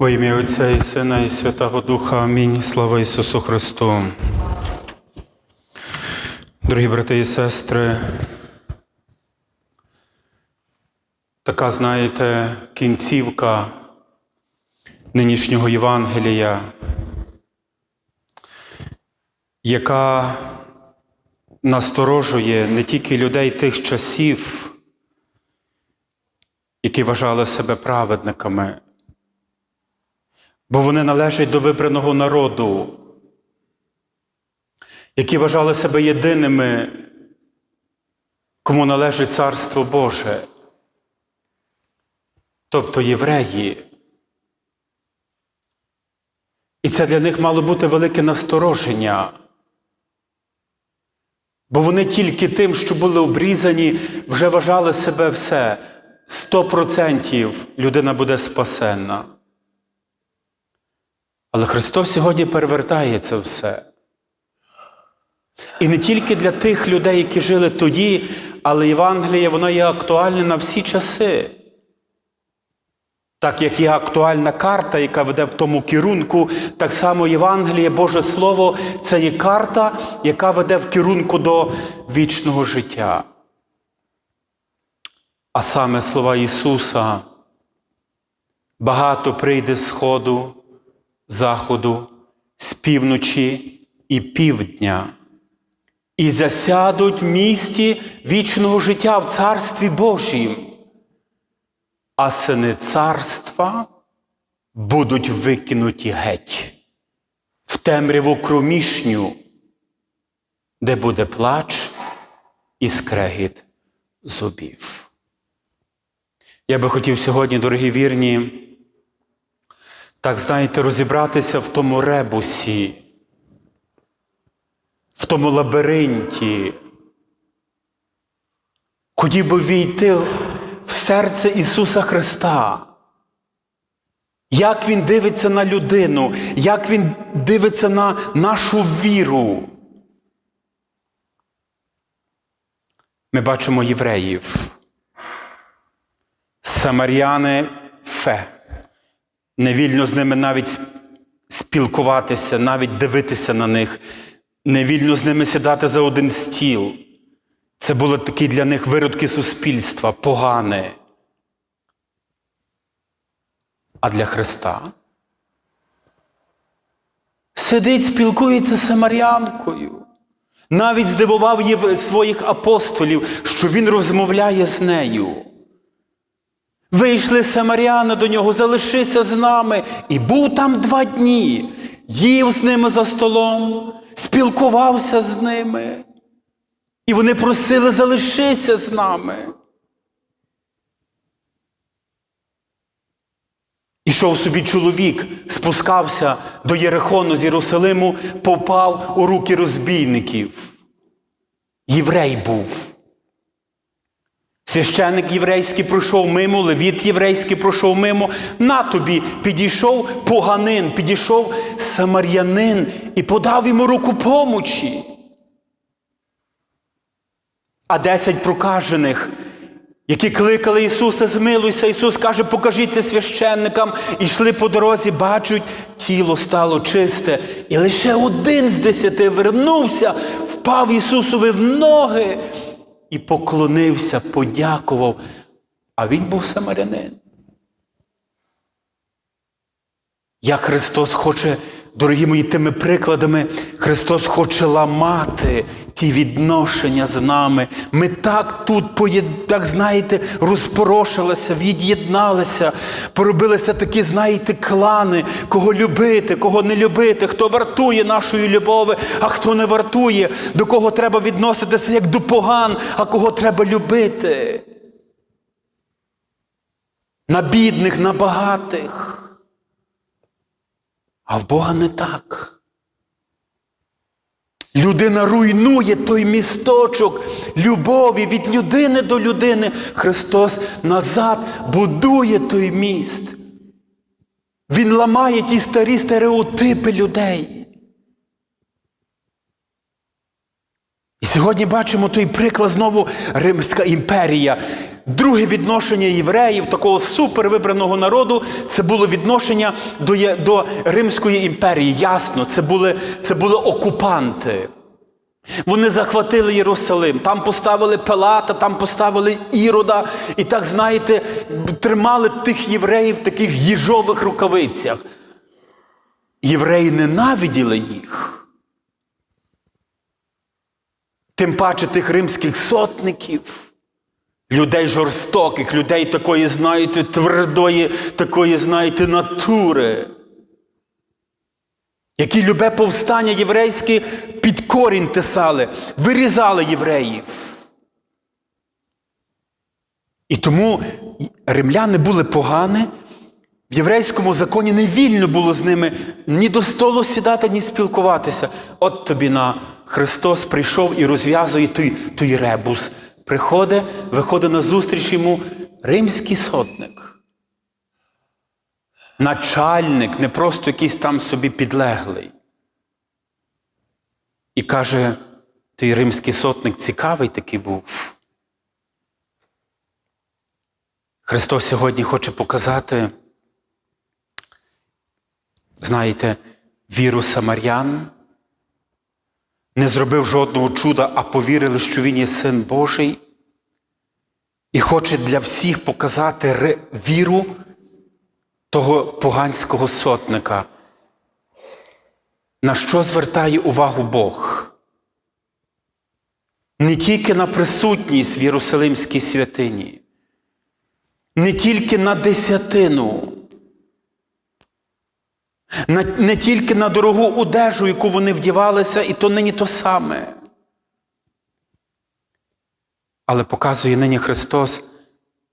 Во ім'я Отця і Сина, і Святого Духа. Амінь. Слава Ісусу Христу. Дорогі брати і сестри, така, знаєте, кінцівка нинішнього Євангелія, яка насторожує не тільки людей тих часів, які вважали себе праведниками, бо вони належать до вибраного народу, які вважали себе єдиними, кому належить Царство Боже, тобто євреї. І це для них мало бути велике настороження. Бо вони тільки тим, що були обрізані, вже вважали себе все. Сто процентів людина буде спасенна. Але Христос сьогодні перевертає це все. І не тільки для тих людей, які жили тоді, але Євангеліє воно є актуальне на всі часи. Так як є актуальна карта, яка веде в тому керунку, так само Євангеліє, Боже Слово, це є карта, яка веде в керунку до вічного життя. А саме слова Ісуса, багато прийде сходу, заходу, з півночі і півдня, і засядуть в місті вічного життя в Царстві Божім а сини царства будуть викинуті геть в темряву кромішню, де буде плач і скрегіт зубів. Я би хотів сьогодні, дорогі вірні, так знаєте, розібратися в тому ребусі, в тому лабіринті. Хотів би війти в серце Ісуса Христа. Як Він дивиться на людину, як Він дивиться на нашу віру. Ми бачимо євреїв. Самаряни фе. Невільно з ними навіть спілкуватися, навіть дивитися на них, невільно з ними сідати за один стіл. Це були такі для них виродки суспільства, погане. А для Христа сидить, спілкується з Самарянкою. Навіть здивував своїх апостолів, що він розмовляє з нею. Вийшли самаряни до нього, залишися з нами. І був там два дні, їв з ними за столом, спілкувався з ними. І вони просили залишися з нами. Ішов собі чоловік, спускався до Єрихону з Єрусалиму, попав у руки розбійників. Єврей був. Священник єврейський пройшов мимо, левіт єврейський пройшов мимо. На тобі підійшов поганин, підійшов самарянин і подав йому руку помочі. А десять прокажених, які кликали Ісуса, змилуйся, Ісус каже, покажіться священникам, і йшли по дорозі, бачать, тіло стало чисте. І лише один з десяти вернувся, впав Ісусові в ноги і поклонився, подякував. А він був самарянин. Як Христос хоче, дорогі мої, тими прикладами, Христос хоче ламати ті відношення з нами. Ми так тут, так знаєте, розпорошилися, від'єдналися, поробилися такі, знаєте, клани, кого любити, кого не любити, хто вартує нашої любові, а хто не вартує, до кого треба відноситися як до поган, а кого треба любити. На бідних, на багатих. А в Бога не так. Людина руйнує той місточок любові від людини до людини. Христос назад будує той міст. Він ламає ті старі стереотипи людей. І сьогодні бачимо той приклад знову Римська імперія. Друге відношення євреїв, такого супервибраного народу, це було відношення до, до Римської імперії. Ясно, це були, це були окупанти. Вони захватили Єрусалим, там поставили Пилата, там поставили Ірода, і так, знаєте, тримали тих євреїв в таких їжових рукавицях. Євреї ненавиділи їх. Тим паче тих римських сотників, людей жорстоких, людей такої, знаєте, твердої, такої, знаєте, натури, які любе повстання єврейське під корінь тесали, вирізали євреїв. І тому римляни були погані, в єврейському законі не вільно було з ними ні до столу сідати, ні спілкуватися. От тобі на Христос прийшов і розв'язує той, той ребус. Приходить, виходить на зустріч йому римський сотник. Начальник, не просто якийсь там собі підлеглий. І каже, той римський сотник цікавий такий був. Христос сьогодні хоче показати, знаєте, віру самарян, не зробив жодного чуда, а повірили, що Він є син Божий, і хоче для всіх показати віру того поганського сотника. На що звертає увагу Бог? Не тільки на присутність в Єрусалимській святині, не тільки на десятину, не тільки на дорогу одежу, яку вони вдівалися, і то нині то саме. Але показує нині Христос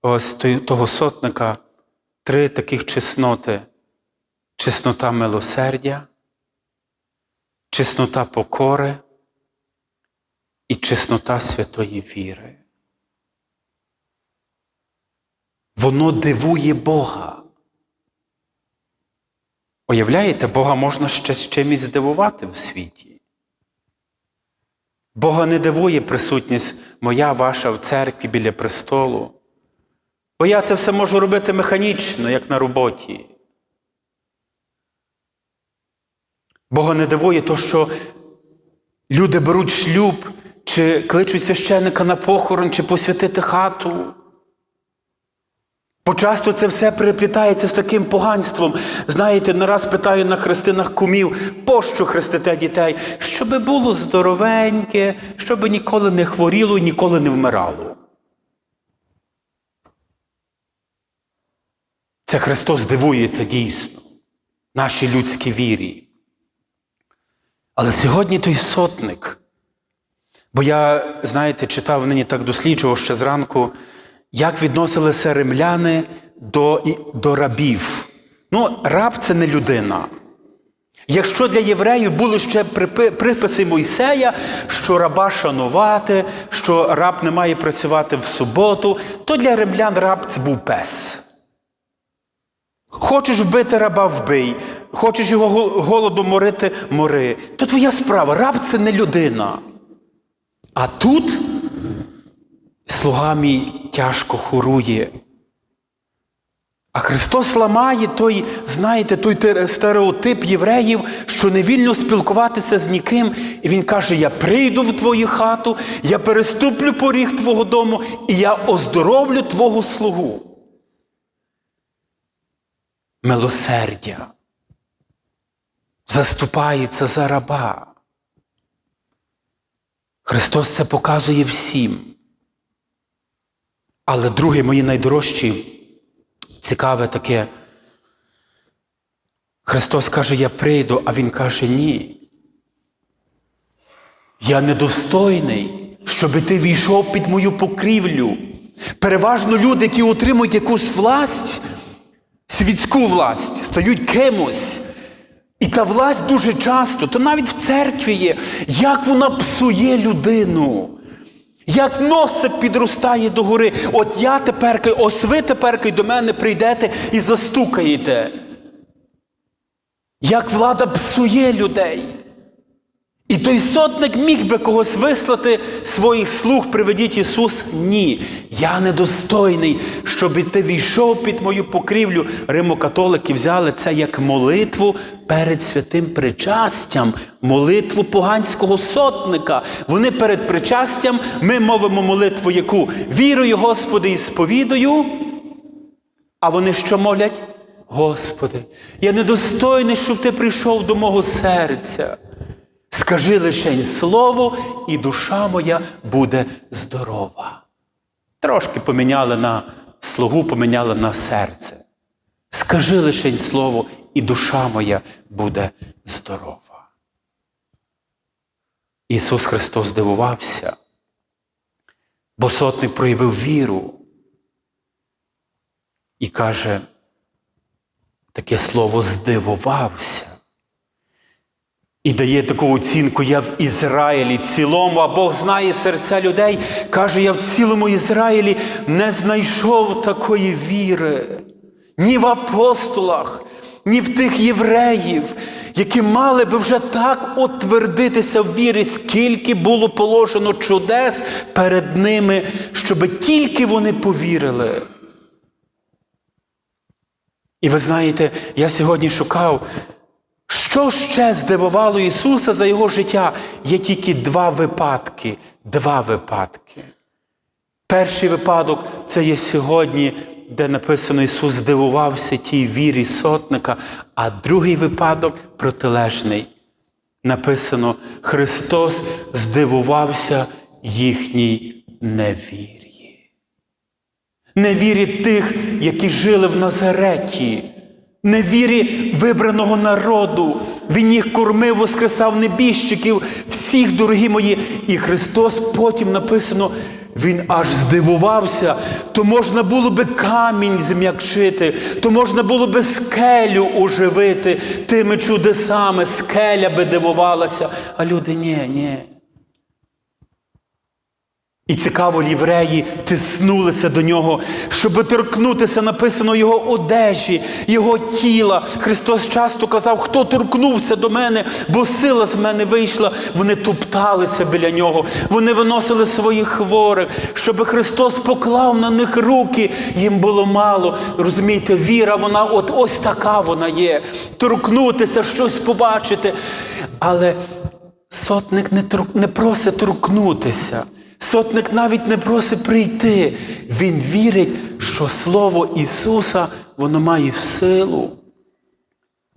ось того сотника три таких чесноти: чеснота милосердя, чеснота покори і чеснота святої віри. Воно дивує Бога. Уявляєте, Бога можна ще з чимось здивувати в світі. Бога не дивує присутність моя ваша в церкві біля престолу. Бо я це все можу робити механічно, як на роботі. Бога не дивує то, що люди беруть шлюб, чи кличуть священника на похорон, чи посвятити хату. Почасто це все переплітається з таким поганством. Знаєте, не раз питаю на хрестинах кумів, пощо хрестите дітей? Щоби було здоровеньке, щоби ніколи не хворіло і ніколи не вмирало. Це Христос дивується дійсно, нашій людській вірі. Але сьогодні той сотник. Бо я, знаєте, читав нині так досліджував ще зранку, як відносилися римляни до, до рабів. Ну, раб це не людина. Якщо для євреїв були ще приписи Мойсея, що раба шанувати, що раб не має працювати в суботу, то для римлян раб це був пес. Хочеш вбити раба вбий, хочеш його голодом морити мори. То твоя справа. Раб це не людина. А тут слуга мій тяжко хорує. А Христос ламає той, знаєте, той стереотип євреїв, що не вільно спілкуватися з ніким. І він каже: Я прийду в твою хату, я переступлю поріг твого дому, і я оздоровлю твого слугу. Милосердя заступається за раба. Христос це показує всім. Але друге, мої найдорожчі, цікаве таке. Христос каже, я прийду, а Він каже, ні. Я недостойний, щоб ти війшов під мою покрівлю. Переважно люди, які отримують якусь власть, світську власть, стають кимось. І та власть дуже часто, то навіть в церкві є, як вона псує людину. Як носик підростає до гори. От я тепер, ось ви тепер до мене прийдете і застукаєте. Як влада псує людей. І той сотник міг би когось вислати своїх слуг, приведіть Ісус. Ні, я недостойний, щоб ти війшов під мою покрівлю. Римокатолики взяли це як молитву перед святим причастям, молитву поганського сотника. Вони перед причастям ми мовимо молитву, яку вірую, Господи, і сповідую. А вони що молять? Господи, я недостойний, щоб ти прийшов до мого серця. Скажи лишень слово, і душа моя буде здорова. Трошки поміняли на слугу, поміняли на серце. Скажи лишень слово, і душа моя буде здорова. Ісус Христос здивувався, бо сотник проявив віру і каже, таке слово здивувався. І дає таку оцінку, я в Ізраїлі цілому, а Бог знає серця людей. Каже, я в цілому Ізраїлі не знайшов такої віри. Ні в апостолах, ні в тих євреїв, які мали би вже так отвердитися в вірі, скільки було положено чудес перед ними, щоб тільки вони повірили. І ви знаєте, я сьогодні шукав, що ще здивувало Ісуса за Його життя? Є тільки два випадки. Два випадки. Перший випадок це є сьогодні, де написано Ісус здивувався тій вірі сотника, а другий випадок протилежний. Написано, Христос здивувався їхній невір'ї. Невірі тих, які жили в Назареті, невірі вибраного народу. Він їх кормив, воскресав небіжчиків, всіх, дорогі мої. І Христос потім написано, Він аж здивувався, то можна було би камінь зм'якчити, то можна було би скелю оживити тими чудесами, скеля би дивувалася. А люди ні, ні. І цікаво, євреї тиснулися до нього, щоб торкнутися, написано його одежі, його тіла. Христос часто казав, хто торкнувся до мене, бо сила з мене вийшла. Вони тупталися біля нього, вони виносили своїх хворих, щоб Христос поклав на них руки. Їм було мало. Розумієте, віра, вона от ось така вона є. Торкнутися, щось побачити. Але сотник не, тор... не просить торкнутися. Сотник навіть не просить прийти. Він вірить, що Слово Ісуса воно має силу.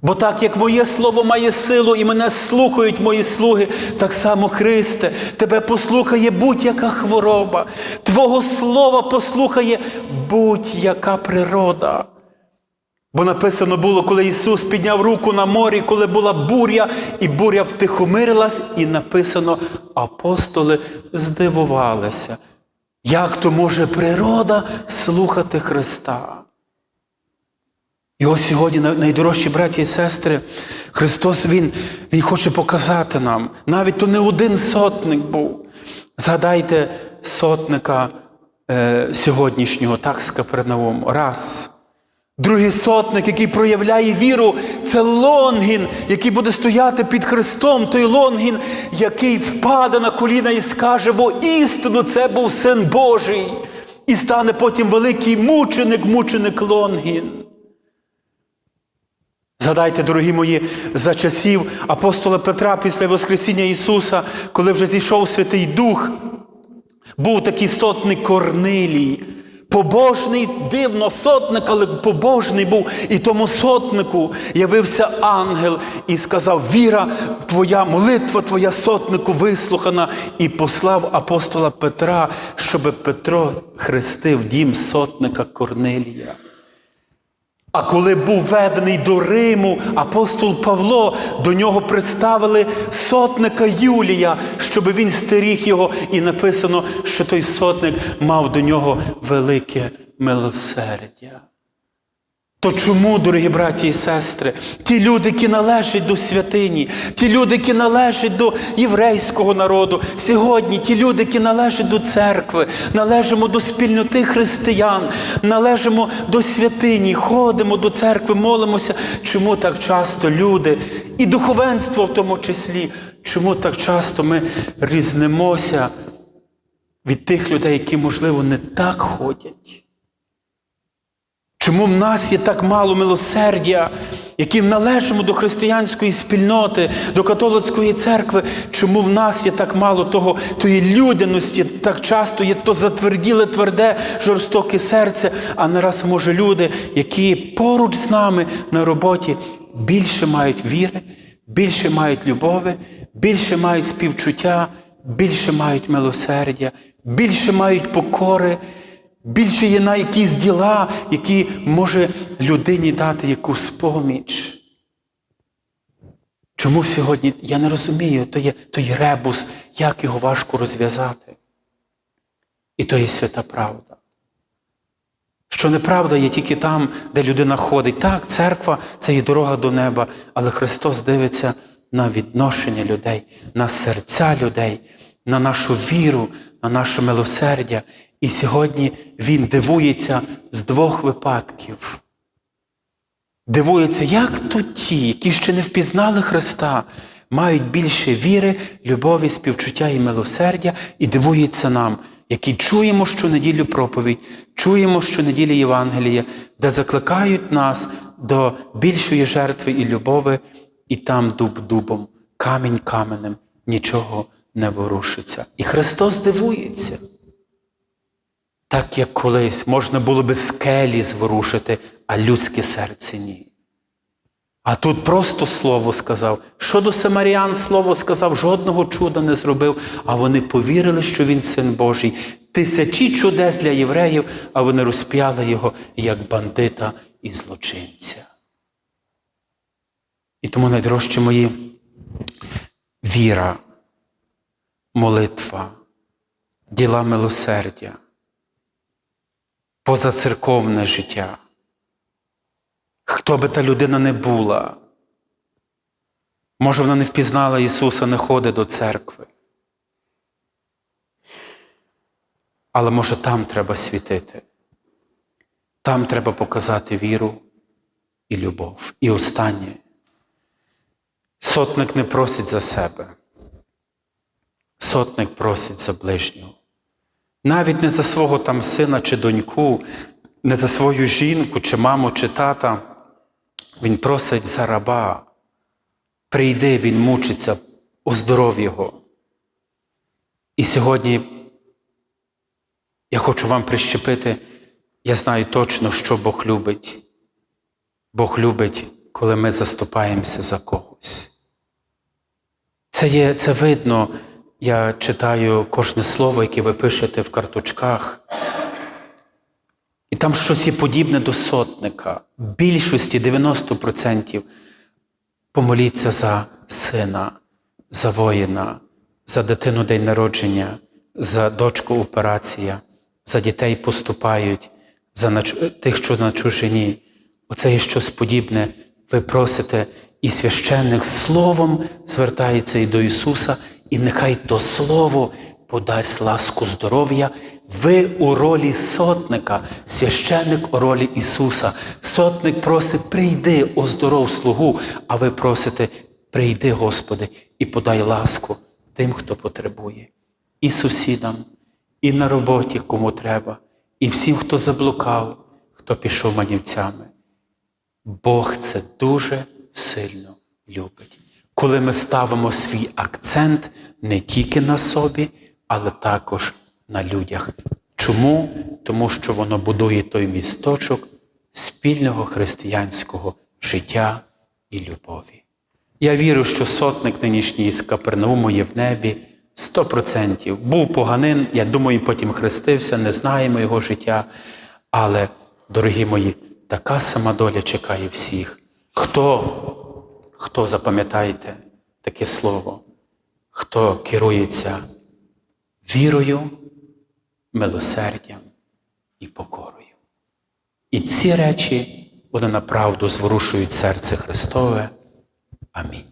Бо так як моє слово має силу і мене слухають мої слуги, так само Христе, тебе послухає будь-яка хвороба, Твого слова послухає будь-яка природа. Бо написано було, коли Ісус підняв руку на морі, коли була буря, і буря втихомирилась, і написано, апостоли здивувалися. Як то може природа слухати Христа? І ось сьогодні, найдорожчі браті і сестри, Христос Він, Він хоче показати нам. Навіть то не один сотник був. Згадайте сотника е, сьогоднішнього, так, з Капернаум. Раз. Другий сотник, який проявляє віру, це Лонгін, який буде стояти під Христом, той Лонгін, який впаде на коліна і скаже, воістину це був син Божий. І стане потім великий мученик, мученик Лонгін. Згадайте, дорогі мої, за часів апостола Петра після Воскресіння Ісуса, коли вже зійшов Святий Дух, був такий сотник Корнилій. Побожний, дивно, сотник, але побожний був. І тому сотнику явився ангел і сказав: Віра, твоя молитва, твоя сотнику вислухана, і послав апостола Петра, щоб Петро хрестив дім сотника Корнилія. А коли був ведений до Риму, апостол Павло до нього представили сотника Юлія, щоб він стеріг його, і написано, що той сотник мав до нього велике милосердя. То чому, дорогі браті і сестри, ті люди, які належать до святині, ті люди, які належать до єврейського народу, сьогодні ті люди, які належать до церкви, належимо до спільноти християн, належимо до святині, ходимо до церкви, молимося. Чому так часто люди, і духовенство в тому числі, Чому так часто ми різнимося від тих людей, які, можливо, не так ходять? Чому в нас є так мало милосердя, яким належимо до християнської спільноти, до католицької церкви? Чому в нас є так мало того, тої людяності, так часто є то затверділе, тверде, жорстоке серце, а не раз, може, люди, які поруч з нами на роботі більше мають віри, більше мають любові, більше мають співчуття, більше мають милосердя, більше мають покори. Більше є на якісь діла, які може людині дати якусь поміч. Чому сьогодні я не розумію, то є той ребус, як його важко розв'язати. І то є свята правда. Що неправда є тільки там, де людина ходить. Так, церква це є дорога до неба, але Христос дивиться на відношення людей, на серця людей, на нашу віру, на наше милосердя. І сьогодні Він дивується з двох випадків. Дивується, як то ті, які ще не впізнали Христа, мають більше віри, любові, співчуття і милосердя, і дивується нам, які чуємо щонеділю проповідь, чуємо щонеділі Євангелія, де закликають нас до більшої жертви і любові, і там дуб дубом, камінь каменем, нічого не ворушиться. І Христос дивується. Так як колись можна було би скелі зворушити, а людське серце ні. А тут просто слово сказав. Щодо Самаріан слово сказав, жодного чуда не зробив, а вони повірили, що він син Божий. Тисячі чудес для євреїв, а вони розп'яли його як бандита і злочинця. І тому, найдорожчі мої, віра, молитва, діла милосердя позацерковне життя. Хто би та людина не була, може, вона не впізнала Ісуса, не ходить до церкви. Але може там треба світити. Там треба показати віру і любов. І останнє. Сотник не просить за себе. Сотник просить за ближнього. Навіть не за свого там сина чи доньку, не за свою жінку, чи маму, чи тата. Він просить за раба. Прийди, він мучиться, оздоров його. І сьогодні я хочу вам прищепити, я знаю точно, що Бог любить. Бог любить, коли ми заступаємося за когось. Це є, це видно. Я читаю кожне слово, яке ви пишете в карточках. І там щось є подібне до сотника. Більшості 90% помоліться за сина, за воїна, за дитину день народження, за дочку операція, за дітей поступають, за тих, що на чужині. Оце є щось подібне. Ви просите, і священник словом звертається і до Ісуса. І нехай то Слово подасть ласку здоров'я. Ви у ролі сотника, священник у ролі Ісуса. Сотник просить, прийди, оздоров слугу, а ви просите, прийди, Господи, і подай ласку тим, хто потребує. І сусідам, і на роботі, кому треба, і всім, хто заблукав, хто пішов манівцями. Бог це дуже сильно любить коли ми ставимо свій акцент не тільки на собі, але також на людях. Чому? Тому що воно будує той місточок спільного християнського життя і любові. Я вірю, що сотник нинішній з Капернауму є в небі сто процентів. Був поганин, я думаю, потім хрестився, не знаємо його життя. Але, дорогі мої, така сама доля чекає всіх. Хто хто запам'ятайте таке слово, хто керується вірою, милосердям і покорою. І ці речі вони направду зворушують серце Христове. Амінь.